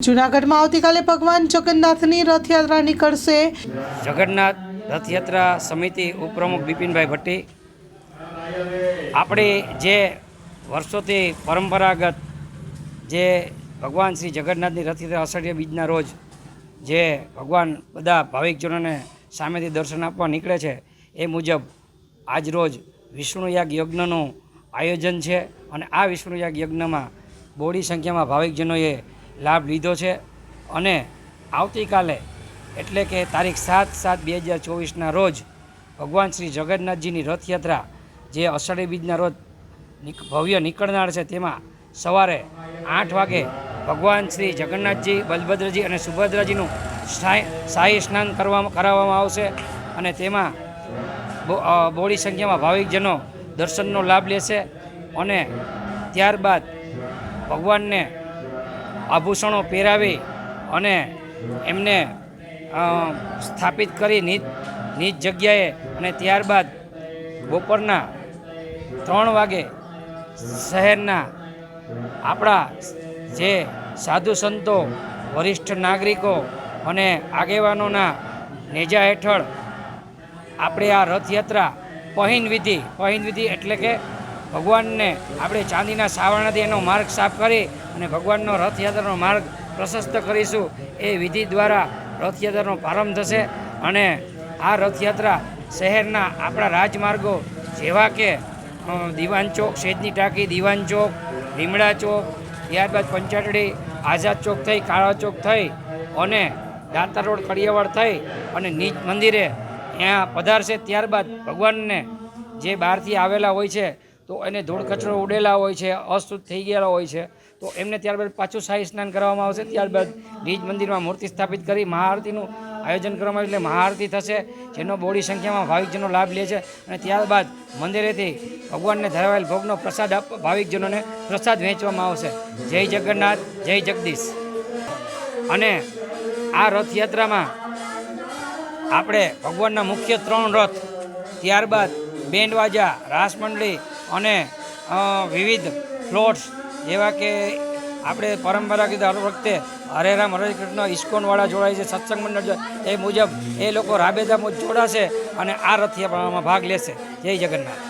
જુનાગઢમાં આવતીકાલે ભગવાન જગન્નાથની રથયાત્રા નીકળશે. જગન્નાથ રથયાત્રા સમિતિ ઉપપ્રમુખ બિપિનભાઈ ભટ્ટી. આપણી જે વર્ષોથી પરંપરાગત જે ભગવાન શ્રી જગન્નાથની રથયાત્રા અષાઢ્ય બીજના રોજ જે ભગવાન બધા ભાવિકજનોને સામેથી દર્શન આપવા નીકળે છે, એ મુજબ આજ રોજ વિષ્ણુયાગ યજ્ઞનું આયોજન છે અને આ વિષ્ણુયાગ યજ્ઞમાં બોડી સંખ્યામાં ભાવિકજનોએ લાભ લીધો છે અને આવતીકાલે એટલે કે તારીખ સાત સાત બે હજાર ચોવીસના રોજ ભગવાન શ્રી જગન્નાથજીની રથયાત્રા જે અષાઢી બીજના રોજ ભવ્ય નીકળનાર છે તેમાં સવારે આઠ વાગે ભગવાન શ્રી જગન્નાથજી, બલભદ્રજી અને સુભદ્રાજીનું શાહી સ્નાન કરવામાં, કરાવવામાં આવશે અને તેમાં બોડી સંખ્યામાં ભાવિકજનો દર્શનનો લાભ લેશે અને ત્યારબાદ ભગવાનને આભૂષણો પહેરાવી અને એમને સ્થાપિત કરી નીચ નીચ જગ્યાએ અને ત્યારબાદ બપોરના ત્રણ વાગે શહેરના આપણા જે સાધુ સંતો, વરિષ્ઠ નાગરિકો અને આગેવાનોના નેજા હેઠળ આપણે આ રથયાત્રા પહિન વિધિ પહિન વિધિ એટલે કે ભગવાનને આપણે ચાંદીના સાવરણથી એનો માર્ગ સાફ કરી અને ભગવાનનો રથયાત્રાનો માર્ગ પ્રશસ્ત કરીશું. એ વિધિ દ્વારા રથયાત્રાનો પ્રારંભ થશે અને આ રથયાત્રા શહેરના આપણા રાજમાર્ગો જેવા કે દિવાન ચોક, શેજની ટાંકી, દીવાન ચોક, લીમડા ચોક, ત્યારબાદ પંચાટડી, આઝાદ ચોક થઈ, કાળા ચોક થઈ અને દાતા રોડ, કડિયાવાડ થઈ અને નીચ મંદિરે ત્યાં પધારશે. ત્યારબાદ ભગવાનને જે બહારથી આવેલા હોય છે તો એને ધૂળ કચરો ઉડેલા હોય છે અસ્તુત થઈ ગયેલા હોય છે. તો એમને ત્યારબાદ પાછું શાહી સ્નાન કરવામાં આવશે. ત્યારબાદ નિજ મંદિરમાં મૂર્તિ સ્થાપિત કરી મહાઆરતીનું આયોજન કરવામાં એટલે મહાઆરતી થશે, જેનો બોડી સંખ્યામાં ભાવિકજનો લાભ લે છે. અને ત્યારબાદ મંદિરેથી ભગવાનને ધરાવેલ ભોગનો પ્રસાદ આપ, ભાવિકજનોને પ્રસાદ વહેંચવામાં આવશે. જય જગન્નાથ, જય જગદીશ. અને આ રથયાત્રામાં આપણે ભગવાનના મુખ્ય ત્રણ રથ ત્યારબાદ બેન્ડ વાજા રાસ અને વિવિધ ફ્લોટ્સ જેવા કે આપણે પરંપરાગત દર વખતે હરે રામ હરે કૃષ્ણ, ઇસ્કોનવાળા જોડાય છે, સત્સંગ મંડળ એ મુજબ એ લોકો રાબેદા મુજબ જોડાશે અને આ રથયાત્રામાં ભાગ લેશે. જય જગન્નાથ.